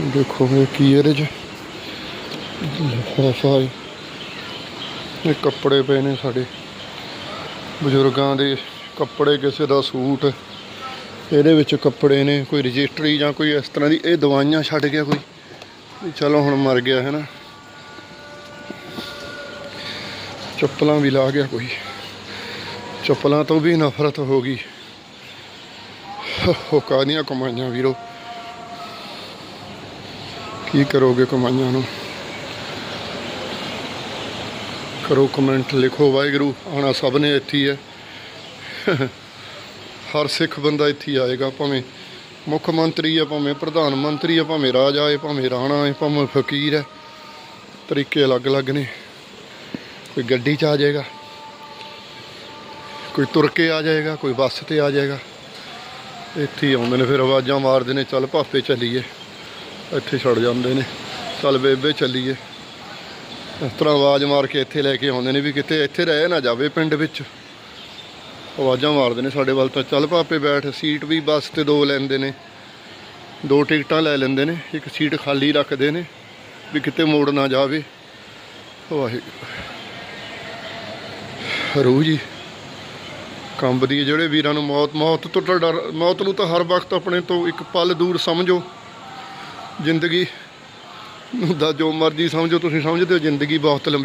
ਦੇਖੋ ਇਹ ਕੀ ਇਹਦੇ ਚ। ਲਿਫਾਫਾ ਹੈ ਇਹ ਕੱਪੜੇ ਪਏ ਨੇ ਸਾਡੇ। ਬਜ਼ੁਰਗਾਂ ਦੇ ਕੱਪੜੇ, ਕਿਸੇ ਦਾ ਸੂਟ, ਇਹਦੇ ਵਿੱਚ ਕੱਪੜੇ ਨੇ, ਕੋਈ ਰਜਿਸਟਰੀ ਜਾਂ ਕੋਈ ਇਸ ਤਰ੍ਹਾਂ ਦੀ, ਇਹ ਦਵਾਈਆਂ ਛੱਡ ਗਿਆ ਕੋਈ। ਚਲੋ ਹੁਣ ਮਰ ਗਿਆ, ਹੈ ਨਾ। ਚੱਪਲਾਂ ਵੀ ਲਾ ਗਿਆ ਕੋਈ। ਚੱਪਲਾਂ ਤੋਂ ਵੀ ਨਫ਼ਰਤ ਹੋ ਗਈ। ਹੋ ਕਾਹਦੀਆਂ ਕਮਾਈਆਂ ਵੀਰੋ। ਕੀ ਕਰੋਗੇ ਕਮਾਈਆਂ ਨੂੰ? ਕਰੋ ਕਮੈਂਟ, ਲਿਖੋ, ਵਾਹਿਗੁਰੂ, ਆਉਣਾ ਸਭ ਨੇ ਇੱਥੇ ਹੀ ਹੈ। ਹਰ ਸਿੱਖ ਬੰਦਾ ਇੱਥੇ ਆਏਗਾ, ਭਾਵੇਂ ਮੁੱਖ ਮੰਤਰੀ ਹੈ, ਭਾਵੇਂ ਪ੍ਰਧਾਨ ਮੰਤਰੀ ਹੈ, ਭਾਵੇਂ ਰਾਜਾ ਹੈ, ਭਾਵੇਂ ਰਾਣਾ ਹੈ, ਭਾਵੇਂ ਫਕੀਰ ਹੈ। ਤਰੀਕੇ ਅਲੱਗ-ਅਲੱਗ ਨੇ। ਕੋਈ ਗੱਡੀ 'ਚ ਆ ਜਾਏਗਾ, ਕੋਈ ਤੁਰ ਕੇ ਆ ਜਾਏਗਾ, ਕੋਈ ਬੱਸ ਤੇ ਆ ਜਾਏਗਾ। ਇੱਥੇ ਹੀ ਆਉਂਦੇ ਨੇ, ਫਿਰ ਆਵਾਜ਼ਾਂ ਮਾਰਦੇ ਨੇ, ਚੱਲ ਭਾਪੇ ਚੱਲੀਏ। ਇੱਥੇ ਛੱਡ ਜਾਂਦੇ ਨੇ। ਚੱਲ ਬੇਬੇ ਚੱਲੀਏ। ਇਸ ਤਰ੍ਹਾਂ ਆਵਾਜ਼ ਮਾਰ ਕੇ ਇੱਥੇ ਲੈ ਕੇ ਆਉਂਦੇ ਨੇ ਵੀ ਕਿਤੇ ਇੱਥੇ ਰਹਿ ਨਾ ਜਾਵੇ ਪਿੰਡ ਵਿੱਚ। ਆਵਾਜ਼ਾਂ ਮਾਰਦੇ ਨੇ ਸਾਡੇ ਵੱਲ ਤਾਂ। ਚੱਲ ਪਾਪੇ ਬੈਠ, ਸੀਟ ਵੀ ਬੱਸ ਤੇ ਦੋ ਲੈਂਦੇ ਨੇ। ਦੋ ਟਿਕਟਾਂ ਲੈ ਲੈਂਦੇ ਨੇ। ਇੱਕ ਸੀਟ ਖਾਲੀ ਰੱਖਦੇ ਨੇ ਵੀ ਕਿਤੇ ਮੋੜ ਨਾ ਜਾਵੇ। ਵਾਹਿਗੁਰੂ। ਰੂਹ ਜੀ। ਕੰਬਦੀ ਹੈ ਜਿਹੜੇ ਵੀਰਾਂ ਨੂੰ ਮੌਤ ਮੌਤ ਤੋਂ ਤਾਂ ਡਰ, ਮੌਤ ਨੂੰ ਤਾਂ ਹਰ ਵਕਤ ਆਪਣੇ ਤੋਂ ਇੱਕ ਪਲ ਦੂਰ ਸਮਝੋ। ਜ਼ਿੰਦਗੀ ਨੂੰ ਦਾ ਜੋ ਮਰਜ਼ੀ ਸਮਝੋ ਤੁਸੀਂ ਸਮਝਦੇ ਹੋ ਜ਼ਿੰਦਗੀ ਬਹੁਤ ਲੰਬੀ